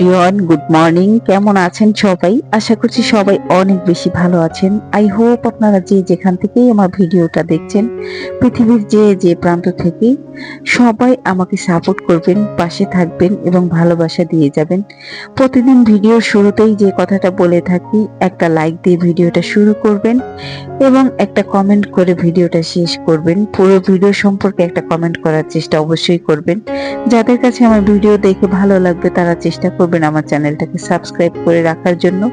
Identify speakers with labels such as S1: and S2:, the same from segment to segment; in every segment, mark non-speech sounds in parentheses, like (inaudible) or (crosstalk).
S1: Everyone, good morning. কেমন আছেন সবাই? আশা করছি সবাই অনেক বেশি ভালো আছেন। আই হোপ আপনারা যে যেখান থেকেই আমার ভিডিওটা দেখছেন, পৃথিবীর যে যে প্রান্ত থেকে, সবাই আমাকে সাপোর্ট করবেন, পাশে থাকবেন এবং ভালোবাসা দিয়ে যাবেন। প্রতিদিন ভিডিওর শুরুতেই যে কথাটা বলে থাকি, একটা লাইক দিয়ে ভিডিওটা শুরু করবেন এবং একটা কমেন্ট করে ভিডিওটা শেষ করবেন। পুরো ভিডিও সম্পর্কে একটা কমেন্ট করার চেষ্টা অবশ্যই করবেন। যাদের কাছে আমার ভিডিও দেখে ভালো লাগবে, তারা চেষ্টা করবেন আমার চ্যানেলটাকে সাবস্ক্রাইব করে রাখার জন্য।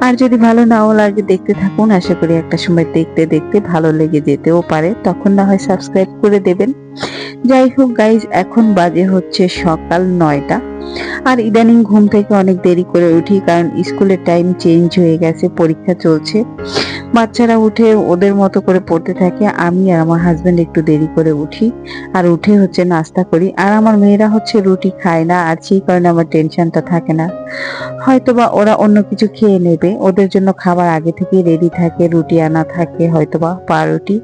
S1: আর যদি ভালো নাও লাগে দেখতে থাকুন, আশা করি একটা সময় দেখতে দেখতে ভালো লেগে যেতেও পারে। তখন না হয় সাবস্ক্রাইব করে দেবেন। যাই হোক গাইজ এখন বাজে হচ্ছে সকাল নয়টা। আর ইদানিং ঘুম থেকে অনেক দেরি করে উঠি, কারণ স্কুলের টাইম চেঞ্জ হয়ে গেছে, পরীক্ষা চলছে। বাচ্চারা উঠে ওদের মতো করে পড়তে থাকে, আমি আর আমার হাজব্যান্ড একটু দেরি করে উঠি, আর উঠে হচ্ছে নাস্তা করি। আর আমার মেয়েরা হচ্ছে রুটি খায় না, আর সেই কারণে আমার টেনশনটা থাকে না। হয়তোবা ওরা অন্য কিছু খেয়ে নেবে, ওদের জন্য খাবার আগে থেকে রেডি থাকে, রুটি আনা থাকে, হয়তোবা পাউরুটি।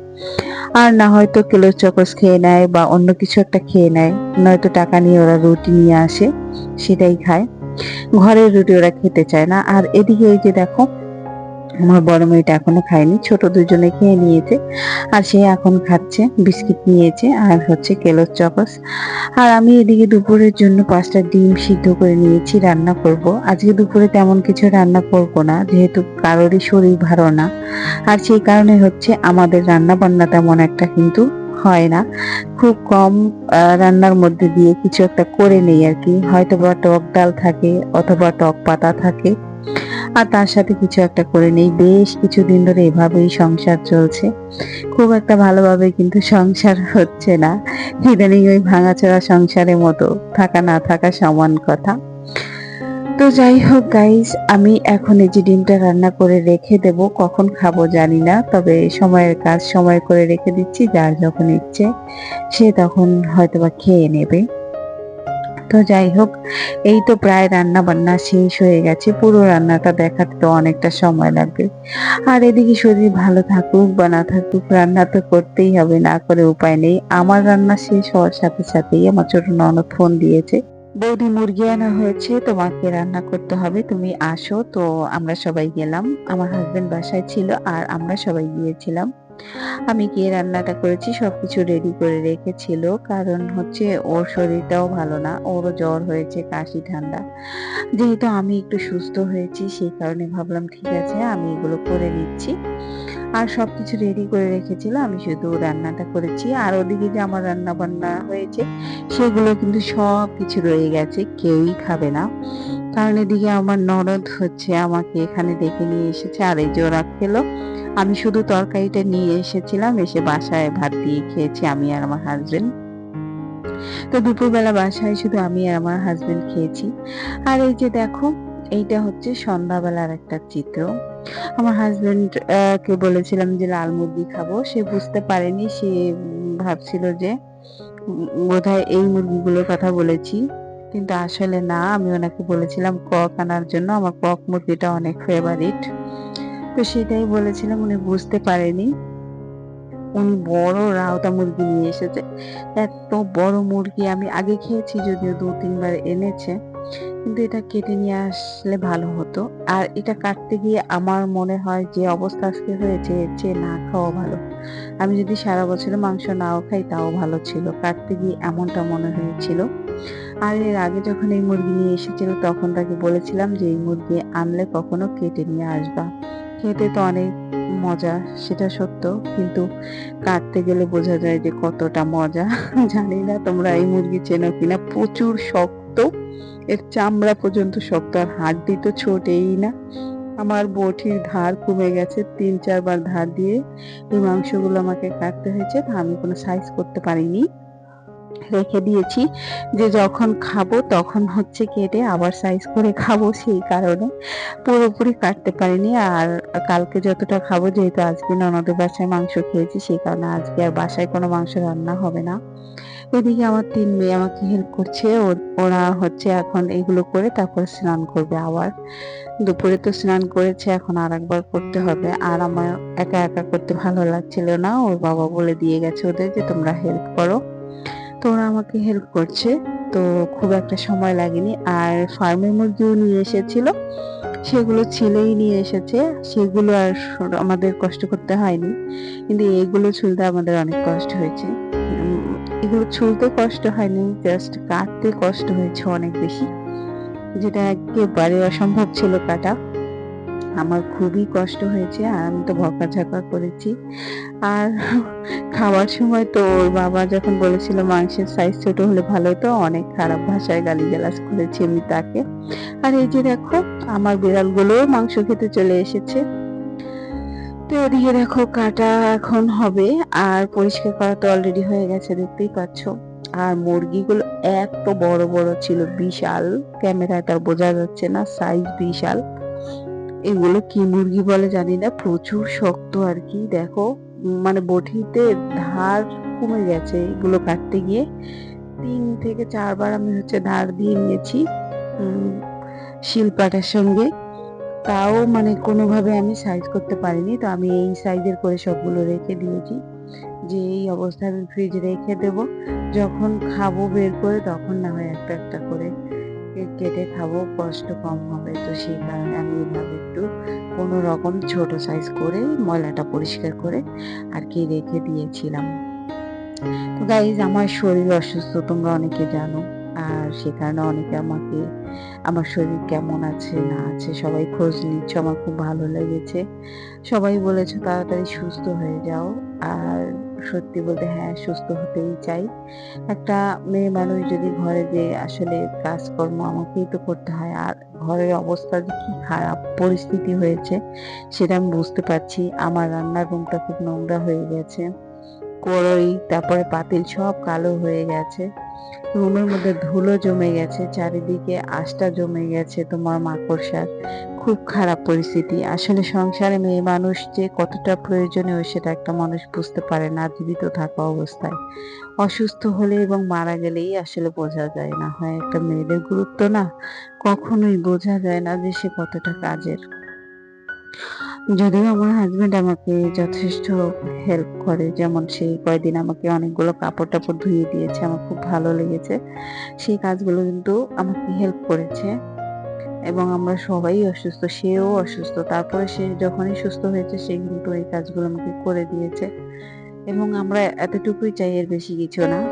S1: আর না হয়তো কেলো চকস খেয়ে নেয় বা অন্য কিছু একটা খেয়ে নেয়। নয়তো টাকা নিয়ে ওরা রুটি নিয়ে আসে, সেটাই খায়। ঘরের রুটি ওরা খেতে চায় না। আর এদিকে এই যে দেখো আমার বড় মেয়েটা এখনও খায়নি, ছোট দুজনে খেয়ে নিয়েছে। আর সে এখন খাচ্ছে, বিস্কিট নিয়েছে, আর হচ্ছে কেলোর চকস। আর আমি এদিকে দুপুরের জন্য পাঁচটা ডিম সিদ্ধ করে নিয়েছি, রান্না করব। আজকে দুপুরে তেমন কিছু রান্না করব না, যেহেতু কারোরই শরীর ভালো না। আর সেই কারণে হচ্ছে আমাদের রান্না বান্না তেমন একটা কিন্তু হয় না। খুব কম রান্নার মধ্যে দিয়ে কিছু একটা করে নেই আর কি। হয়তো বা টক ডাল থাকে, অথবা টক পাতা থাকে। আর তার সাথে কিছু একটা করে নেই। বেশ কিছুদিন ধরে এভাবেই সংসার চলছে। খুব একটা ভালোভাবে কিন্তু সংসার হচ্ছে না। ইদানিং ওই ভাঙাচোরা সংসারের মতো, থাকা না থাকা সমান কথা। তো যাই হোক গাইস আমি এখন এই যে ডিমটা রান্না করে রেখে দেব, কখন খাব জানি না, তবে সময়ের কাজ সময় করে রেখে দিচ্ছি, যার যখন ইচ্ছে সে তখন হয়তোবা খেয়ে নেবে। তো যাই হোক, এই তো প্রায় রান্না বান্না শেষ হয়ে গেছে। পুরো রান্নাটা দেখাতে তো অনেকটা সময় লাগবে। আর এদিকে শরীর ভালো থাকুক বা না থাকুক, রান্না তো করতেই হবে, না করে উপায় নেই। আমার রান্না শেষ হওয়ার সাথে সাথেই আমার ছোট ননদ ফোন দিয়েছে। বৌদি মুরগি আনা হয়েছে, তোমাকে রান্না করতে হবে, তুমি আসো। তো আমরা সবাই গেলাম। আমার হাজবেন্ড বাসায় ছিল আর আমরা সবাই গিয়েছিলাম। আমি গিয়ে রান্নাটা করেছি, সবকিছু রেডি করে রেখেছিল। কারণ হচ্ছে ওর শরীরটাও ভালো না, ওরও জ্বর হয়েছে, কাশি, ঠান্ডা। যেহেতু আমি একটু সুস্থ হয়েছি, সেই কারণে ভাবলাম, ঠিক আছে, আমি এগুলো করে নিচ্ছি। আর সবকিছু রেডি করে রেখেছিল, আমি শুধু রান্নাটা করেছি। আর ওদিকে যে আমার রান্না বান্না হয়েছে, সেগুলো কিন্তু সব কিছু রয়ে গেছে, কেউই খাবে না। কারণ এদিকে আমার ননদ হচ্ছে, আমাকে এখানে ডেকে নিয়ে এসেছে, আর এই ওরা খেলো আমি শুধু তরকারিটা নিয়ে এসেছিলাম, এসে বাসায় ভাত দিয়ে খেয়েছি আমি আর আমার হাজবেন্ড তো দুপুরবেলা বাসায় শুধু আমি আর আমার হাজবেন্ড খেয়েছি। আর এই যে দেখো, এইটা হচ্ছে সন্ধ্যাবেলার একটা চিত্র। আমার হাজবেন্ড কে বলেছিলাম যে লাল মুরগি খাব, সে বুঝতে পারেনি, সে ভাবছিল যে বোধহয় এই মুরগিগুলোর কথা বলেছি। কিন্তু আসলে না, আমি ওনাকে বলেছিলাম কক আনার জন্য, আমার কক মুরগিটা অনেক ফেভারিট তো সেটাই বলেছিলাম, উনি বুঝতে পারেনি। উনি বড় রাওতা মুরগি নিয়ে এসেছে। এত বড় মুরগি আমি আগে খেয়েছি, যদিও দু, তিনবার এনেছে। কিন্তু এটা কেটে নিয়ে আসলে ভালো হতো। আর এটা কাটতে গিয়ে আমার মনে হয় যে অবস্থা আজকে হয়েছে, এর চেয়ে না খাওয়া ভালো। আমি যদি সারা বছর মাংস নাও খাই, তাও ভালো ছিল। কাটতে গিয়ে এমনটা মনে হয়েছিল। আর এর আগে যখন এই মুরগি নিয়ে এসেছিল, তখন তাকে বলেছিলাম যে এই মুরগি আনলে কখনো কেটে নিয়ে আসবা। খেতে তো অনেক মজা, সেটা সত্য। কিন্তু কাটতে গেলে বোঝা যায় যে কতটা মজা। (laughs) জানি না তোমরা এই মুরগি চেনো কিনা। প্রচুর শক্ত, এর চামড়া পর্যন্ত শক্ত, আর হাড্ডি তো ছোটেই না। আমার বটির ধার কমে গেছে, তিন চারবার ধার দিয়ে এই মাংসগুলো আমাকে কাটতে হয়েছে। আমি কোনো সাইজ করতে পারিনি। রেখে দিয়েছি যে যখন খাব তখন হচ্ছে কেটে আবার সাইজ করে খাব সেই কারণে। পুরোপুরি কাটতে পারিনি আর কালকে যতটা খাব যেহেতু আজকে ননদের বাসায় মাংস খেয়েছি সেই কারণে আজকে আর বাসায় কোনো মাংস রান্না হবে না। এদিকে আমার তিন মেয়ে আমাকে হেল্প করছে, ওরা হচ্ছে এখন এগুলো করে তারপর স্নান করবে আবার। দুপুরে তো স্নান করেছে, এখন আর একবার করতে হবে। আর আমার একা একা করতে ভালো লাগছিল না, ওর বাবা বলে দিয়ে গেছে ওদের যে তোমরা হেল্প করো। আমাকে হেল্প করছে। তো খুব একটা সময় লাগেনি। আর ফার্মের মুরগিও নিয়ে এসেছিল। সেগুলো ছেলেই নিয়ে এসেছে। সেগুলো আর আমাদের কষ্ট করতে হয়নি। কিন্তু এগুলো ছুলতে আমাদের অনেক কষ্ট হয়েছে। এগুলো ছুলতে কষ্ট হয়নি জাস্ট কাটতে কষ্ট হয়েছে অনেক বেশি। যেটা একেবারে অসম্ভব ছিল কাটা। আমার খুবই কষ্ট হয়েছে, আর আমি তো বকাঝকা করেছি। আর খাওয়ার সময় তো ওর বাবা যখন বলেছিল মাংসের সাইজ ছোট হলে ভালো হতো, অনেক খারাপ ভাষায় গালি গালিগালাজ করেছি আমি তাকে। আর এই যে দেখো, আমার বিড়ালগুলো মাংস খেতে চলে এসেছে। তো ওদিকে দেখো কাটা এখন হবে, আর পরিষ্কার করা তো অলরেডি হয়ে গেছে, দেখতেই পাচ্ছ। আর মুরগিগুলো এত বড় বড় ছিল, বিশাল। ক্যামেরায় তার বোঝা যাচ্ছে না সাইজ বিশাল। এগুলো কি মুরগি বলে জানি না, প্রচুর শক্ত আর কি। দেখো মানে বটিতে ধার কমে গেছে এগুলো কাটতে গিয়ে। তিন থেকে চারবার আমি হচ্ছে ধার দিয়ে নিয়েছি শিলপাটার সঙ্গে। তাও মানে কোনোভাবে আমি সাইজ করতে পারিনি, তো আমি এই সাইজের করে সবগুলো রেখে দিয়েছি। যে এই অবস্থায় আমি ফ্রিজে রেখে দেব, যখন খাব বের করে, তখন না হয় একটা একটা করে। কে- কেটে খাব, কষ্ট কম হবে। তো সেই কারণে আমি এইভাবে একটু কোনো রকম ছোট সাইজ করে ময়লাটা পরিষ্কার করে আর কি রেখে দিয়েছিলাম। তো গাইজ আমার শরীর অসুস্থ, তোমরা অনেকে জানো। আর সে কারণে অনেকে আমাকে, আমার শরীর কেমন আছে, না আছে, সবাই খোঁজ নিচ্ছ, আমার খুব ভালো লেগেছে। সবাই বলেছে, তাড়াতাড়ি সুস্থ হয়ে যাও। আর সত্যি বলতে হ্যাঁ সুস্থ হতেই চাই। একটা মেয়ে মানুষ যদি ঘরে যে আসলে কাজকর্ম আমাকেই তো করতে হয়, আর ঘরের অবস্থা যে কি খারাপ পরিস্থিতি হয়েছে, সেটা আমি বুঝতে পারছি। আমার রান্নার রুমটা খুব নোংরা হয়ে গেছে, কড়ই, তারপরে পাতিল সব কালো হয়ে গেছে। রুমের মধ্যে ধুলো জমে গেছে, চারিদিকে আশটা জমে গেছে তোমার মাকড়সার। খুব খারাপ পরিস্থিতি। আসলে সংসারে মেয়ে মানুষ যে কতটা প্রয়োজনীয় সেটা একটা মানুষ বুঝতে পারে না, জীবিত থাকা অবস্থায়। অসুস্থ হলে এবং মারা গেলেই আসলে বোঝা যায় না, হয় একটা মেয়েদের গুরুত্ব না? কখনোই বোঝা যায় না যে সে কতটা কাজের। যদিও আমার হাজব্যান্ড আমাকে যথেষ্ট হেল্প করে, যেমন সেই কয়দিন আমাকে অনেকগুলো কাপড় টাপড় ধুয়ে দিয়েছে, আমার খুব ভালো লেগেছে। সেই কাজগুলো কিন্তু আমাকে হেল্প করেছে। এবং আমরা সবাই অসুস্থ, সেও অসুস্থ। তারপরে সে যখনই সুস্থ হয়েছে, সে কিন্তু এই কাজগুলো আমাকে করে দিয়েছে। এবং আমরা এতটুকুই চাই এর বেশি কিছু না।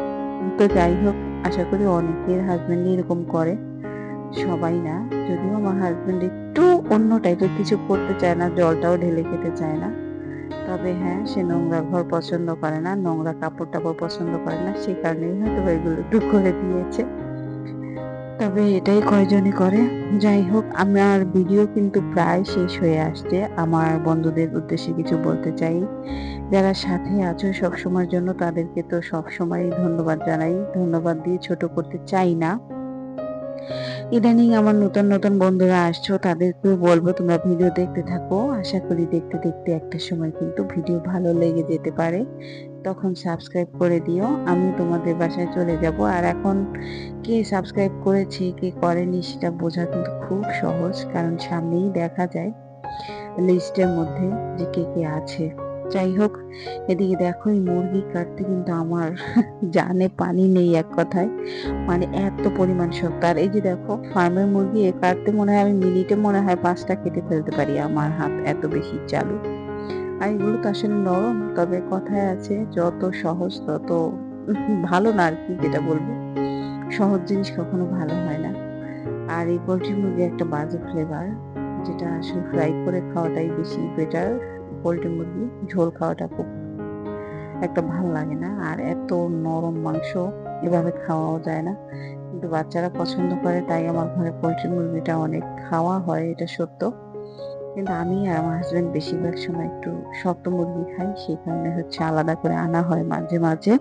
S1: তো যাই হোক, আশা করি অনেকের হাজবেন্ড এরকম করে। সবাই না, যদিও আমার হাজব্যান্ড একটু অন্য টাইপের কিছু করতে চায় না, জলটাও ঢেলে খেতে চায় না। তবে হ্যাঁ সে নোংরা ঘর পছন্দ করে না, নোংরা কাপড় টাপড় পছন্দ করে না সেই কারণেই হয়তো এগুলো একটু করে দিয়েছে। তবে এটাই কয়জনই করে? যাই হোক, আমার ভিডিও কিন্তু প্রায় শেষ হয়ে আসছে। আমার বন্ধুদের উদ্দেশ্যে কিছু বলতে চাই। যারা সাথে আছো সব সময়ের জন্য, তাদেরকে তো সব সময় ধন্যবাদ জানাই। ধন্যবাদ দিয়ে ছোট করতে চাই না। ইদানিং আমার নতুন নতুন বন্ধুরা আসছো, তাদেরকেও বলব, তোমরা ভিডিও দেখতে থাকো। আশা করি দেখতে দেখতে একটা সময় কিন্তু ভিডিও ভালো লেগে যেতে পারে। তখন সাবস্ক্রাইব করে দিও। আমি তোমাদের বাসায় চলে যাব। আর এখন কে সাবস্ক্রাইব করেছে, কে করেনি সেটা বোঝা কিন্তু খুব সহজ, কারণ সামনেই দেখা যায় লিস্টের মধ্যে যে কে কে আছে। যাই হোক, এদিকে দেখো এই মুরগি কাটতে কিন্তু আমার (laughs) জানে পানি নেই এক কথায়। মানে এত পরিমাণ শক্ত। আর এই যে দেখো, ফার্মের মুরগি কাটতে মনে হয় আমি মিনিটে মনে হয় পাঁচটা কেটে ফেলতে পারি আমার হাত এত বেশি চালু। আর এগুলো তো আসলে নরম, তবে কথায় আছে, যত সহজ তত ভালো না আর কি যেটা বলব। সহজ জিনিস কখনো ভালো হয় না। আর এই পোলট্রি মুরগি একটা বাজে ফ্লেভার যেটা আসলে ফ্রাই করে খাওয়াটাই বেশি বেটার পোলট্রি মুরগি ঝোল খাওয়াটা খুব একটা ভালো লাগে না। আর এত নরম মাংস এভাবে খাওয়াও যায় না। কিন্তু বাচ্চারা পছন্দ করে, তাই আমার ঘরে পোলট্রি মুরগিটা অনেক খাওয়া হয়, এটা সত্য। কিন্তু আমি আর আমার হাজবেন্ড বেশিরভাগ সময় একটু শক্ত মুরগি খাই, সেই কারণে হচ্ছে আলাদা করে আনা হয় মাঝে মাঝে।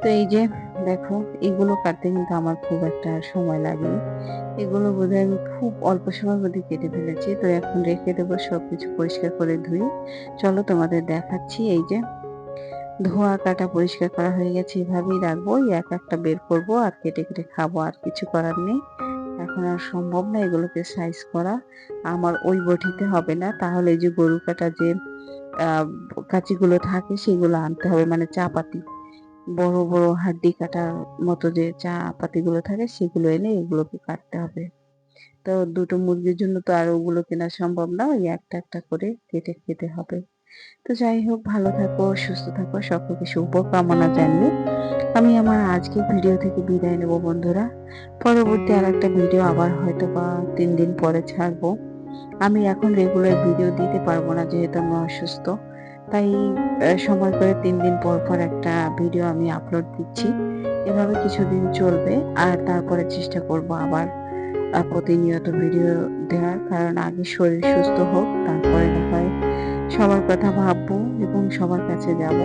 S1: তো এই যে দেখো, এগুলো কাটতে কিন্তু আমার খুব একটা সময় লাগে। এগুলো বোধহয় আমি খুব অল্প সময়ের মধ্যে কেটে ফেলেছি। তো এখন রেখে দেবো সব কিছু পরিষ্কার করে ধুই। চলো তোমাদের দেখাচ্ছি, এই যে ধোয়া কাটা পরিষ্কার করা হয়ে গেছে এভাবেই রাখব। এক একটা বের করব আর কেটে কেটে খাব, আর কিছু করার নেই। এখন আর সম্ভব না এগুলোকে সাইজ করা। আমার ওই বটিতে হবে না। তাহলে যে গরু কাটা যে কাঁচিগুলো থাকে সেগুলো আনতে হবে। মানে চাপাতি বড় বড় হাড্ডি কাটার মতো যে চা পাতিগুলো থাকে সেগুলো এনে এগুলোকে কাটতে হবে। তো দুটো মুরগির জন্য তো আর ওগুলো কেনা সম্ভব না। ওই একটা একটা করে কেটে খেতে হবে। তো যাই হোক, ভালো থাকো, সুস্থ থাকো, সকলকে শুভকামনা জানিয়ে আমি আমার আজকের ভিডিও থেকে বিদায় নেব বন্ধুরা। পরবর্তী আর একটা ভিডিও আবার হয়তো বা তিন দিন পরে ছাড়বো। আমি এখন রেগুলার ভিডিও দিতে পারব না যেহেতু আমি অসুস্থ। তাই সময় করে তিন দিন পর পর একটা ভিডিও আমি আপলোড দিচ্ছি। এভাবে কিছুদিন চলবে আর তারপরে চেষ্টা করব আবার প্রতিনিয়ত ভিডিও দেওয়ার। কারণ আগে শরীর সুস্থ হোক, তারপরে হয় সবার কথা ভাববো এবং সবার কাছে যাব।